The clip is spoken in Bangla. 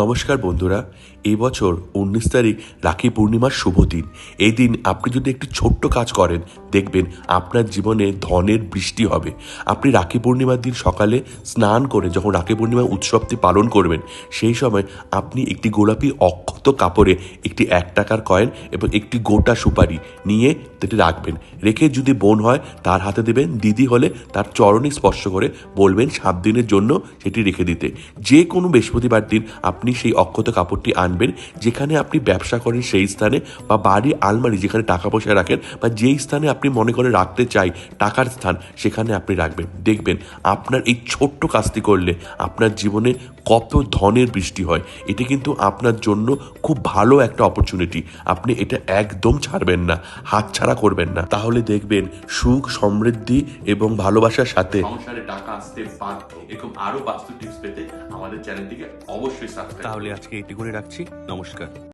নমস্কার বন্ধুরা, এই বছর উনিশ তারিখ রাখি পূর্ণিমার শুভ দিন। এই দিন আপনি যদি একটি ছোট্ট কাজ করেন, দেখবেন আপনার জীবনে ধনের বৃষ্টি হবে। আপনি রাখি পূর্ণিমার দিন সকালে স্নান করে যখন রাখি পূর্ণিমা উৎসবটি পালন করবেন, সেই সময় আপনি একটি গোলাপি অক্ষত কাপড়ে একটি এক টাকার কয়েন এবং একটি গোটা সুপারি নিয়ে সেটি রাখবেন। রেখে যদি বোন হয়, তার হাতে দেবেন, দিদি হলে তার চরণে স্পর্শ করে বলবেন সাত দিনের জন্য সেটি রেখে দিতে। যে কোনো বৃহস্পতিবার দিন আপনি সেই অক্ষত কাপড়টি আনবেন, যেখানে আপনি ব্যবসা করেন সেই স্থানে বা বাড়ি আলমারি যেখানে টাকা পয়সা রাখেন বা যেই স্থানে আপনি মনে করে রাখতে চাই টাকার স্থান, সেখানে আপনি রাখবেন। দেখবেন আপনার এই ছোট্ট কাজটি করলে আপনার জীবনে কত ধনের বৃষ্টি হয়। এটি কিন্তু আপনার জন্য খুব ভালো একটা অপরচুনিটি আপনি এটা একদম ছাড়বেন না, হাতছাড়া করবেন না। তাহলে দেখবেন সুখ, সমৃদ্ধি এবং ভালোবাসার সাথে টাকা আসতে বাধ্য। এরকম আরও বাস্তু টিপস পেতে আমাদের চ্যানেলটিকে অবশ্যই সাবস্ক্রাইব তাহলে আজকে এটি করে রাখছি। নমস্কার।